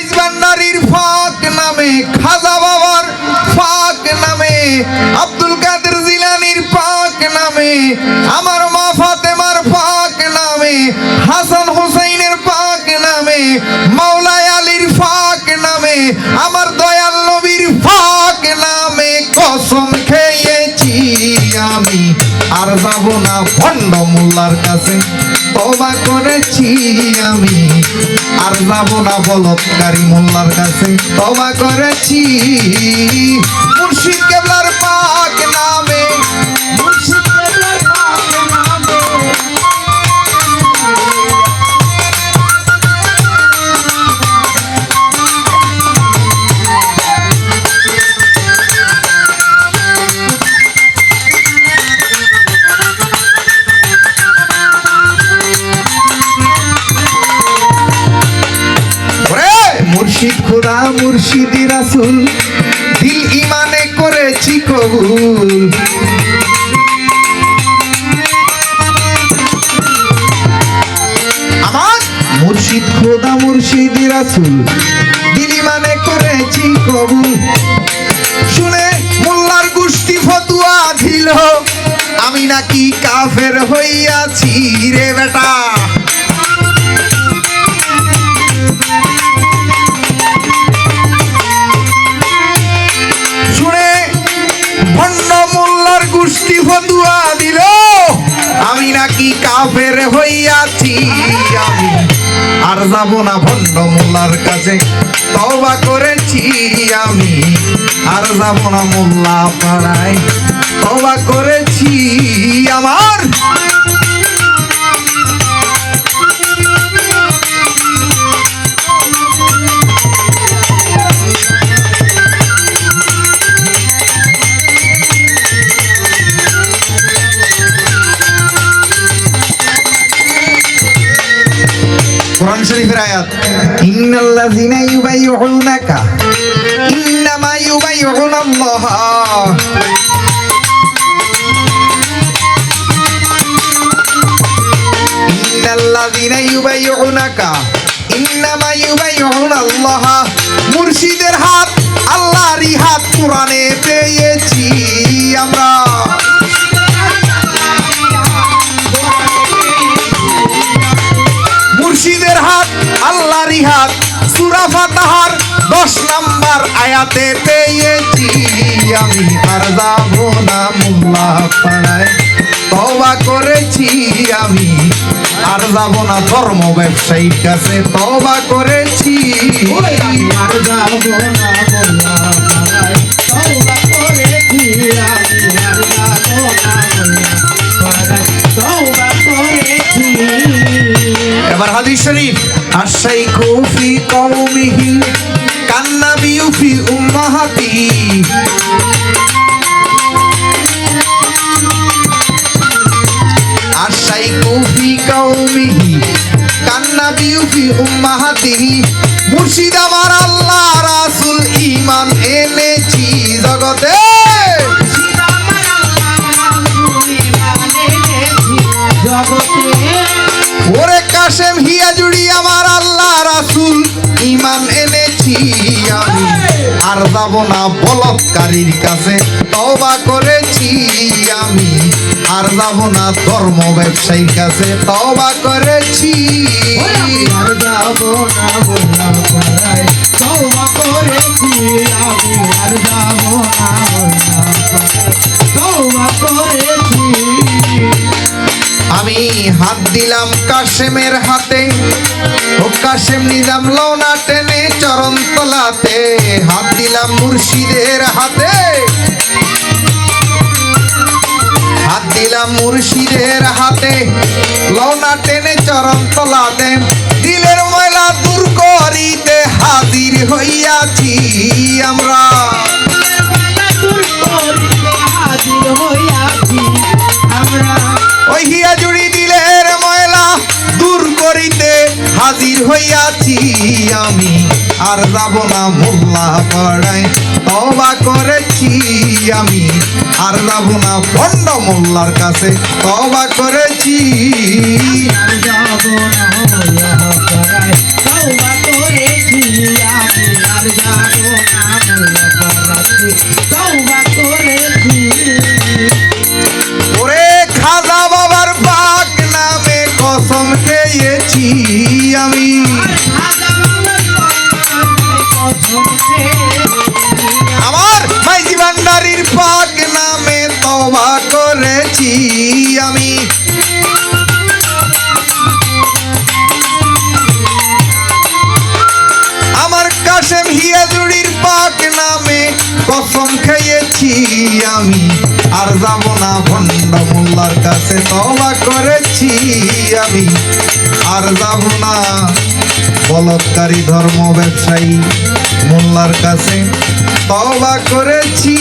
ভান্ডারির ফাঁক নামে খাজা বাবার ফাঁক নামে, আব্দুল কাদের জিলানির ফাঁক নামে, আমার মা ফাতেমার ফাঁক নামে, হাসান হোসেনের ফাঁক নামে, মাওলায় আলীর ফাঁক নামে, আমার দয়াল নবীর ফাঁক নামে, কসম খেয়েছি আমি, আর যাব না ভণ্ড মোল্লার কাছে, তবা করেছি আমি। আর যাব না বলৎকারী মোল্লার কাছে। তবা করেছি। খোদা মুর্শিদি রাসুল, দিল ইমানে করেছি কবুল। মুর্শিদ খোদা মুর্শিদি রাসুল করেছি কবুল। শুনে মোল্লার গোষ্ঠী ফতুয়া দিল আমি নাকি কাফের হইয়াছি রে বেটা। নাকি কাফের হইয়াছি আমি? আর যাব না ভণ্ড মোল্লার কাছে তবা করেছি আমি। আর যাব না মোল্লা পাড়ায় তবা করেছি আমার। শরীফের আয়াত, ইন্নাল্লাযিনা ইউবাইয়ুনাকা ইন্নামা ইউবাইয়ুনাল্লাহ ইন্নাল্লাযিনা ইউবাইয়ুনাকা ইন্নামা ইউবাইয়ুনাল্লাহ মুর্শিদের হাত, আল্লাহরই হাত কোরআনে পেয়েছি আমরা। সুরা ফাতাহার দশ নাম্বার আয়াতে পেয়েছি আমি। আর যাব না মোল্লা পাড়ায়। তবা করেছি আমি। আর যাব না ধর্ম ব্যবসায়ীর কাছে। তবা করেছি। আর যাব না মোল্লা পাড়ায়, তওবা করেছি আমি। আর যাব না মোল্লা পাড়ায়, তওবা করেছি। এবার হাদিস শরীফ। আশাই কুফি কওমিহি কান্না বিউফি উম্মাহাতি। আশাই কুফি কওমিহি কান্না বিউফি উম্মাহাতিহি মুর্শিদ আমি আর যাব না বলৎকারীর কাছে। তবা করেছি আমি, আর যাব না ধর্ম ব্যবসায়ীর কাছে। তবা করেছি। আর যাব না মোল্লা করেছি আমি। আর যাব না হাত দিলাম কাশেমের হাতে। ও কাশেম নিজাম লওনা টেনে চরণ তলাতে হাত দিলাম মুর্শিদের হাতে। হাত দিলাম মুর্শিদের হাতে। লওনা টেনে চরণ তলাতে দিলের ময়লা দূর করিতে হাজির হইয়াছি আমরা। হাজির হইয়াছি আমরা। ওই হিয়া হইয়াছি আমি আর যাব না মোল্লা পাড়ায়। তবা করেছি আমি আর যাব না ভণ্ড মোল্লার কাছে। তবা করেছি। যাব না মোল্লা পাড়ায়, তবা করেছি আমি। আমার মাইজি ভান্ডারির পাক নামে তবা করেছি আমি। আমার কাশেম হিয়াজুড়ির পাক নামে কসম খেয়েছি আমি? আর যাব না ভণ্ড মোল্লার কাছে তবা করেছি আমি। আর যাব না বলৎকারী ধর্ম ব্যবসায়ী মোল্লার কাছে তবা করেছি।